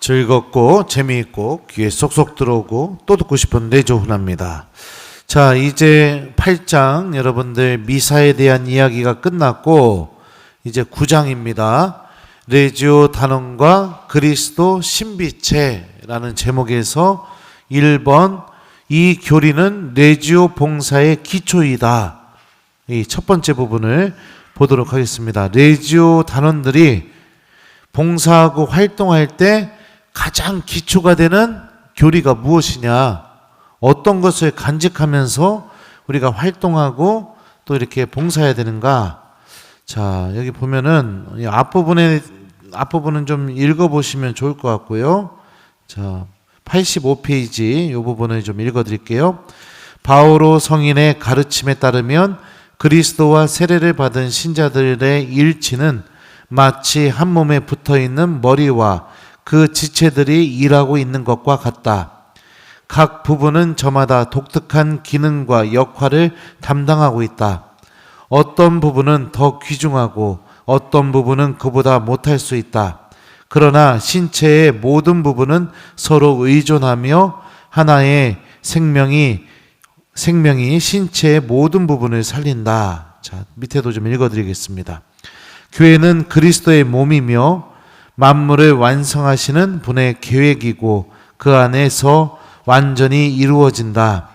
즐겁고 재미있고 귀에 쏙쏙 들어오고 또 듣고 싶은 내조 훈합니다. 자, 이제 8장 여러분들 미사에 대한 이야기가 끝났고 이제 9장입니다. 레지오 단원과 그리스도 신비체라는 제목에서 1번 이 교리는 레지오 봉사의 기초이다. 이 첫 번째 부분을 보도록 하겠습니다. 레지오 단원들이 봉사하고 활동할 때 가장 기초가 되는 교리가 무엇이냐? 어떤 것을 간직하면서 우리가 활동하고 또 이렇게 봉사해야 되는가? 자, 여기 보면은 이 앞부분에 앞부분은 좀 읽어 보시면 좋을 것 같고요. 자, 85페이지 이 부분을 좀 읽어 드릴게요. 바오로 성인의 가르침에 따르면 그리스도와 세례를 받은 신자들의 일치는 마치 한 몸에 붙어 있는 머리와 그 지체들이 일하고 있는 것과 같다. 각 부분은 저마다 독특한 기능과 역할을 담당하고 있다. 어떤 부분은 더 귀중하고 어떤 부분은 그보다 못할 수 있다. 그러나 신체의 모든 부분은 서로 의존하며 하나의 생명이 생명이 신체의 모든 부분을 살린다. 자, 밑에도 좀 읽어 드리겠습니다. 교회는 그리스도의 몸이며 만물을 완성하시는 분의 계획이고 그 안에서 완전히 이루어진다.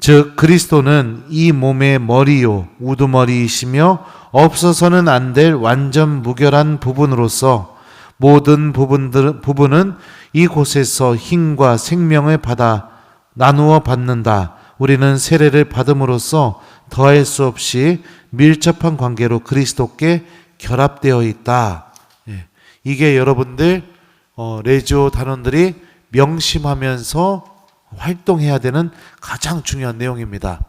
즉 그리스도는 이 몸의 머리요 우두머리이시며 없어서는 안 될 완전 무결한 부분으로서 모든 부분들 부분은 이곳에서 힘과 생명을 받아 나누어 받는다. 우리는 세례를 받음으로써 더할 수 없이 밀접한 관계로 그리스도께 결합되어 있다. 예. 이게 여러분들 어, 레지오 단원들이 명심하면서 활동해야 되는 가장 중요한 내용입니다.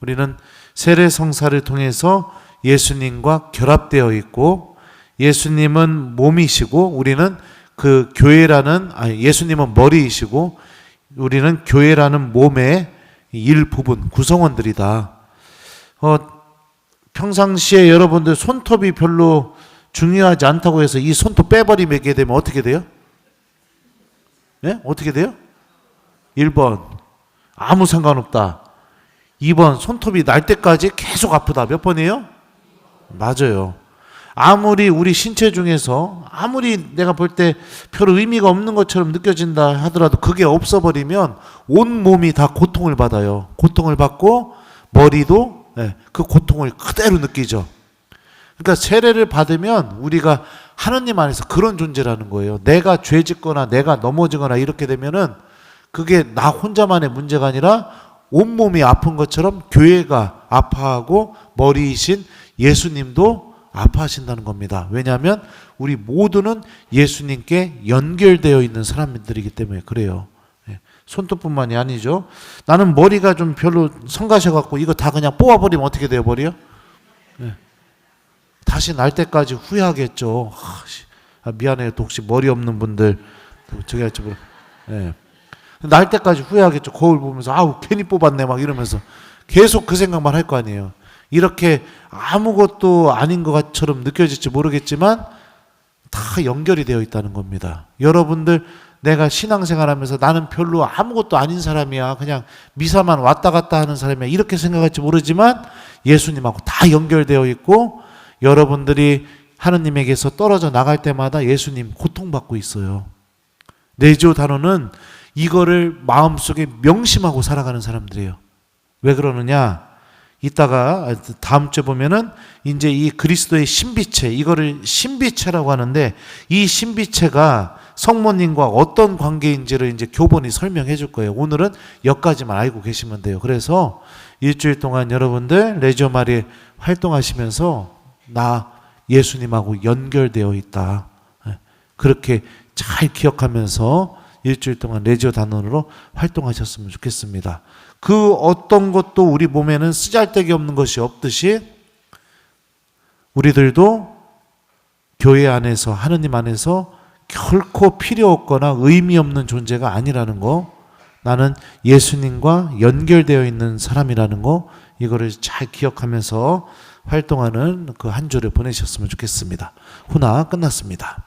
우리는 세례 성사를 통해서 예수님과 결합되어 있고 예수님은 몸이시고 우리는 그 교회라는 아니 예수님은 머리이시고 우리는 교회라는 몸의 일부분 구성원들이다. 어, 평상시에 여러분들 손톱이 별로 중요하지 않다고 해서 이 손톱 빼버리게 되면 어떻게 돼요? 네? 어떻게 돼요? 1번 아무 상관없다. 2번 손톱이 날 때까지 계속 아프다. 몇 번이에요? 맞아요. 아무리 우리 신체 중에서 아무리 내가 볼 때 별 의미가 없는 것처럼 느껴진다 하더라도 그게 없어버리면 온 몸이 다 고통을 받아요. 고통을 받고 머리도 예, 그 고통을 그대로 느끼죠. 그러니까 세례를 받으면 우리가 하나님 안에서 그런 존재라는 거예요. 내가 죄 짓거나 내가 넘어지거나 이렇게 되면은 그게 나 혼자만의 문제가 아니라 온몸이 아픈 것처럼 교회가 아파하고 머리이신 예수님도 아파하신다는 겁니다. 왜냐하면 우리 모두는 예수님께 연결되어 있는 사람들이기 때문에 그래요. 예. 손톱뿐만이 아니죠. 나는 머리가 좀 별로 성가셔갖고 이거 다 그냥 뽑아버리면 어떻게 돼요, 머리요? 예. 다시 날 때까지 후회하겠죠. 아, 미안해요. 또 혹시 머리 없는 분들 저기 할지 모르. 예. 날 때까지 후회하겠죠. 거울 보면서 아우 괜히 뽑았네 막 이러면서 계속 그 생각만 할 거 아니에요. 이렇게 아무것도 아닌 것처럼 느껴질지 모르겠지만 다 연결이 되어 있다는 겁니다. 여러분들 내가 신앙생활하면서 나는 별로 아무것도 아닌 사람이야. 그냥 미사만 왔다 갔다 하는 사람이야. 이렇게 생각할지 모르지만 예수님하고 다 연결되어 있고 여러분들이 하느님에게서 떨어져 나갈 때마다 예수님 고통받고 있어요. 내조 단어는 이거를 마음속에 명심하고 살아가는 사람들이에요. 왜 그러느냐? 이따가 다음 주에 보면은 이제 이 그리스도의 신비체 이거를 신비체라고 하는데 이 신비체가 성모님과 어떤 관계인지를 이제 교본이 설명해 줄 거예요. 오늘은 여기까지만 알고 계시면 돼요. 그래서 일주일 동안 여러분들 레지오 마리 활동하시면서 나 예수님하고 연결되어 있다. 예, 그렇게 잘 기억하면서 일주일 동안 레지오 단원으로 활동하셨으면 좋겠습니다. 그 어떤 것도 우리 몸에는 쓰잘데기 없는 것이 없듯이 우리들도 교회 안에서 하느님 안에서 결코 필요 없거나 의미 없는 존재가 아니라는 거 나는 예수님과 연결되어 있는 사람이라는 거 이거를 잘 기억하면서 활동하는 그 한 주를 보내셨으면 좋겠습니다. 후나 끝났습니다.